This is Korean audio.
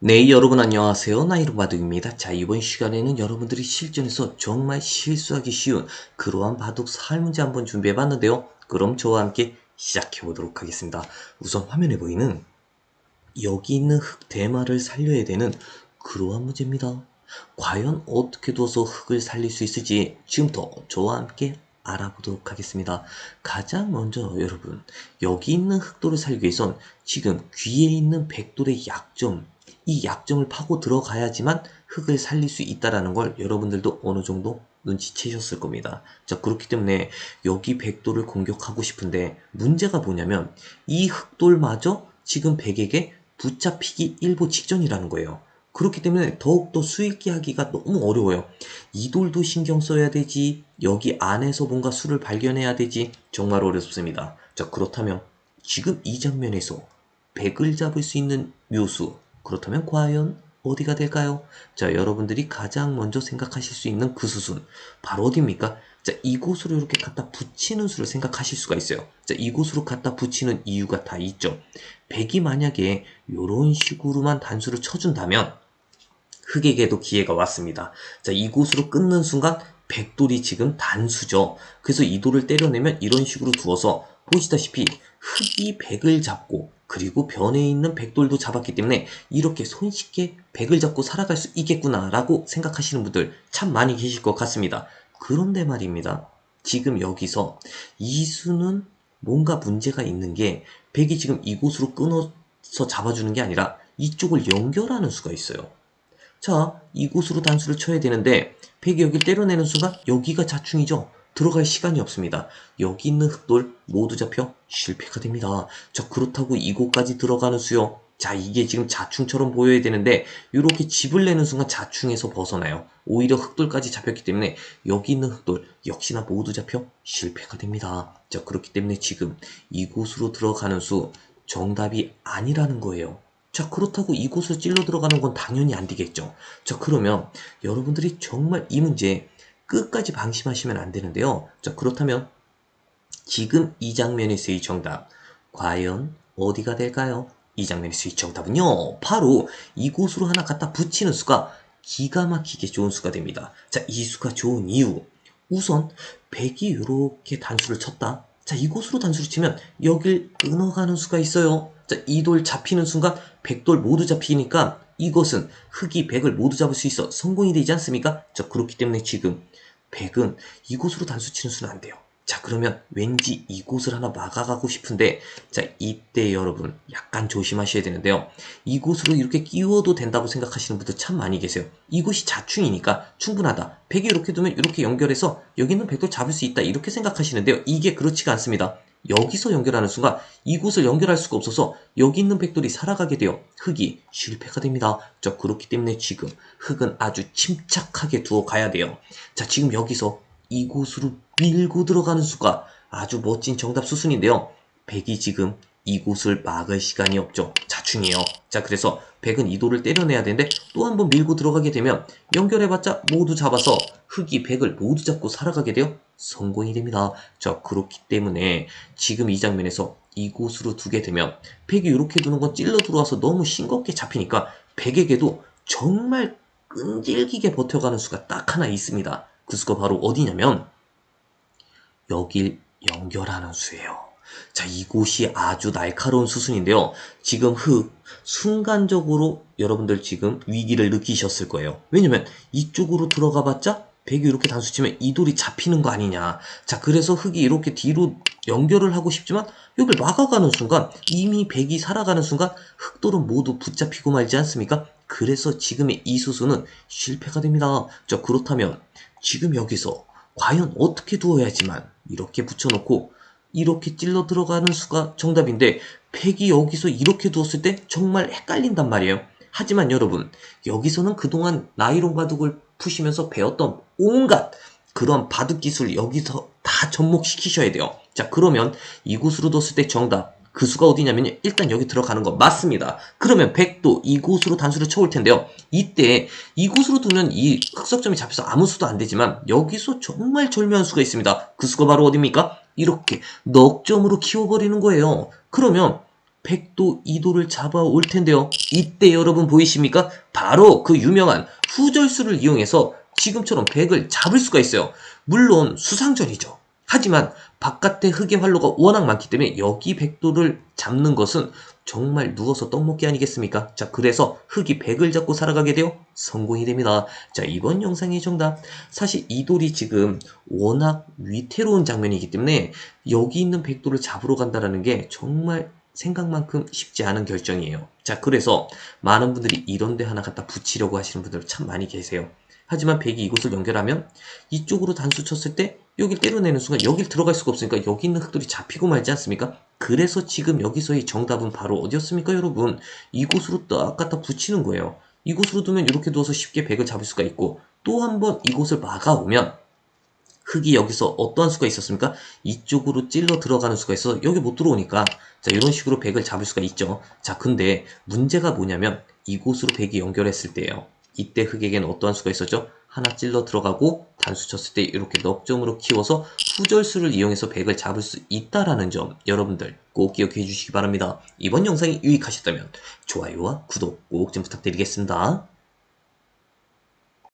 네, 여러분 안녕하세요. 나이로바둑입니다. 자, 이번 시간에는 여러분들이 실전에서 정말 실수하기 쉬운 그러한 바둑 살 문제 한번 준비해 봤는데요. 그럼 저와 함께 시작해 보도록 하겠습니다. 우선 화면에 보이는 여기 있는 흙 대마를 살려야 되는 그러한 문제입니다. 과연 어떻게 두어서 흙을 살릴 수 있을지 지금부터 저와 함께 알아보도록 하겠습니다. 가장 먼저 여러분, 여기 있는 흑돌을 살기 위해선 지금 귀에 있는 백돌의 약점, 이 약점을 파고 들어가야지만 흙을 살릴 수 있다라는 걸 여러분들도 어느 정도 눈치채셨을 겁니다. 자, 그렇기 때문에 여기 백돌을 공격하고 싶은데 문제가 뭐냐면 이 흑돌마저 지금 백에게 붙잡히기 일보 직전이라는 거예요. 그렇기 때문에 더욱더 수익기 하기가 너무 어려워요. 이 돌도 신경 써야 되지, 여기 안에서 뭔가 수를 발견해야 되지, 정말 어렵습니다. 자, 그렇다면 지금 이 장면에서 백을 잡을 수 있는 묘수, 그렇다면 과연 어디가 될까요? 자, 여러분들이 가장 먼저 생각하실 수 있는 그 수순, 바로 어디입니까? 자, 이곳으로 이렇게 갖다 붙이는 수를 생각하실 수가 있어요. 자, 이곳으로 갖다 붙이는 이유가 다 있죠. 백이 만약에 이런 식으로만 단수를 쳐준다면 흑에게도 기회가 왔습니다. 자, 이곳으로 끊는 순간 백돌이 지금 단수죠. 그래서 이 돌을 때려내면 이런 식으로 두어서 보시다시피 흑이 백을 잡고 그리고 변에 있는 백돌도 잡았기 때문에 이렇게 손쉽게 백을 잡고 살아갈 수 있겠구나 라고 생각하시는 분들 참 많이 계실 것 같습니다. 그런데 말입니다. 지금 여기서 이수는 뭔가 문제가 있는 게 백이 지금 이곳으로 끊어서 잡아주는 게 아니라 이쪽을 연결하는 수가 있어요. 자, 이곳으로 단수를 쳐야 되는데 백이 여기를 때려내는 순간 여기가 자충이죠. 들어갈 시간이 없습니다. 여기 있는 흑돌 모두 잡혀 실패가 됩니다. 자, 그렇다고 이곳까지 들어가는 수요. 자, 이게 지금 자충처럼 보여야 되는데 이렇게 집을 내는 순간 자충에서 벗어나요. 오히려 흑돌까지 잡혔기 때문에 여기 있는 흑돌 역시나 모두 잡혀 실패가 됩니다. 자, 그렇기 때문에 지금 이곳으로 들어가는 수 정답이 아니라는 거예요. 자, 그렇다고 이곳을 찔러 들어가는 건 당연히 안 되겠죠. 자, 그러면 여러분들이 정말 이 문제 끝까지 방심하시면 안 되는데요. 자, 그렇다면 지금 이 장면에서의 정답, 과연 어디가 될까요? 이 장면에서의 정답은요, 바로 이곳으로 하나 갖다 붙이는 수가 기가 막히게 좋은 수가 됩니다. 자, 이 수가 좋은 이유. 우선, 백이 이렇게 단수를 쳤다. 자, 이곳으로 단수를 치면 여길 끊어가는 수가 있어요. 자, 이 돌 잡히는 순간 백돌 모두 잡히니까 이것은 흑이 백을 모두 잡을 수 있어 성공이 되지 않습니까? 자, 그렇기 때문에 지금 백은 이곳으로 단수 치는 수는 안 돼요. 자, 그러면 왠지 이곳을 하나 막아가고 싶은데, 자, 이때 여러분 약간 조심하셔야 되는데요. 이곳으로 이렇게 끼워도 된다고 생각하시는 분들 참 많이 계세요. 이곳이 자충이니까 충분하다. 백이 이렇게 두면 이렇게 연결해서 여기 있는 백도 잡을 수 있다. 이렇게 생각하시는데요. 이게 그렇지가 않습니다. 여기서 연결하는 순간 이곳을 연결할 수가 없어서 여기 있는 백돌이 살아가게 되어 흙이 실패가 됩니다. 자, 그렇기 때문에 지금 흙은 아주 침착하게 두어 가야 돼요. 자, 지금 여기서 이곳으로 밀고 들어가는 수가 아주 멋진 정답 수순인데요. 백이 지금 이곳을 막을 시간이 없죠. 자충이에요. 자, 그래서 백은 이 돌을 때려내야 되는데 또 한 번 밀고 들어가게 되면 연결해봤자 모두 잡아서 흙이 백을 모두 잡고 살아가게 되어 성공이 됩니다. 자, 그렇기 때문에 지금 이 장면에서 이곳으로 두게 되면 백이 이렇게 두는 건 찔러 들어와서 너무 싱겁게 잡히니까 백에게도 정말 끈질기게 버텨가는 수가 딱 하나 있습니다. 그 수가 바로 어디냐면 여길 연결하는 수예요. 자, 이곳이 아주 날카로운 수순인데요. 지금 흙, 순간적으로 여러분들 지금 위기를 느끼셨을 거예요. 왜냐면 이쪽으로 들어가 봤자 백이 이렇게 단수 치면 이 돌이 잡히는 거 아니냐. 자, 그래서 흙이 이렇게 뒤로 연결을 하고 싶지만 여기를 막아가는 순간 이미 백이 살아가는 순간 흑돌은 모두 붙잡히고 말지 않습니까? 그래서 지금의 이 수순은 실패가 됩니다. 자, 그렇다면 지금 여기서 과연 어떻게 두어야지만 이렇게 붙여놓고 이렇게 찔러 들어가는 수가 정답인데 백이 여기서 이렇게 두었을 때 정말 헷갈린단 말이에요. 하지만 여러분 여기서는 그동안 나이론 바둑을 푸시면서 배웠던 온갖 그런 바둑 기술 여기서 다 접목시키셔야 돼요. 자 그러면 이곳으로 뒀을 때 정답 그 수가 어디냐면요. 일단 여기 들어가는 거 맞습니다. 그러면 100도 이곳으로 단수를 쳐올 텐데요. 이때 이곳으로 두면 이 흑석점이 잡혀서 아무 수도 안 되지만 여기서 정말 절묘한 수가 있습니다. 그 수가 바로 어디입니까? 이렇게 넉 점으로 키워버리는 거예요. 그러면 백도 이도를 잡아올 텐데요. 이때 여러분 보이십니까? 바로 그 유명한 후절수를 이용해서 지금처럼 백을 잡을 수가 있어요. 물론 수상전이죠. 하지만 바깥에 흑의 활로가 워낙 많기 때문에 여기 백도를 잡는 것은 정말 누워서 떡 먹기 아니겠습니까? 자, 그래서 흑이 백을 잡고 살아가게 되어 성공이 됩니다. 자, 이번 영상의 정답. 사실 이 돌이 지금 워낙 위태로운 장면이기 때문에 여기 있는 백도를 잡으러 간다는 게 정말 생각만큼 쉽지 않은 결정이에요. 자, 그래서 많은 분들이 이런 데 하나 갖다 붙이려고 하시는 분들 참 많이 계세요. 하지만 백이 이곳을 연결하면 이쪽으로 단수 쳤을 때 여길 때려내는 순간 여길 들어갈 수가 없으니까 여기 있는 흑돌이 잡히고 말지 않습니까? 그래서 지금 여기서의 정답은 바로 어디였습니까 여러분? 이곳으로 딱 갖다 붙이는 거예요. 이곳으로 두면 이렇게 두어서 쉽게 백을 잡을 수가 있고 또 한 번 이곳을 막아오면 흑이 여기서 어떠한 수가 있었습니까? 이쪽으로 찔러 들어가는 수가 있어 여기 못 들어오니까 자 이런 식으로 백을 잡을 수가 있죠. 자 근데 문제가 뭐냐면 이곳으로 백이 연결했을 때예요. 이때 흑에게는 어떠한 수가 있었죠? 하나 찔러 들어가고 단수 쳤을 때 이렇게 넉점으로 키워서 후절수를 이용해서 백을 잡을 수 있다라는 점 여러분들 꼭 기억해 주시기 바랍니다. 이번 영상이 유익하셨다면 좋아요와 구독 꼭 좀 부탁드리겠습니다.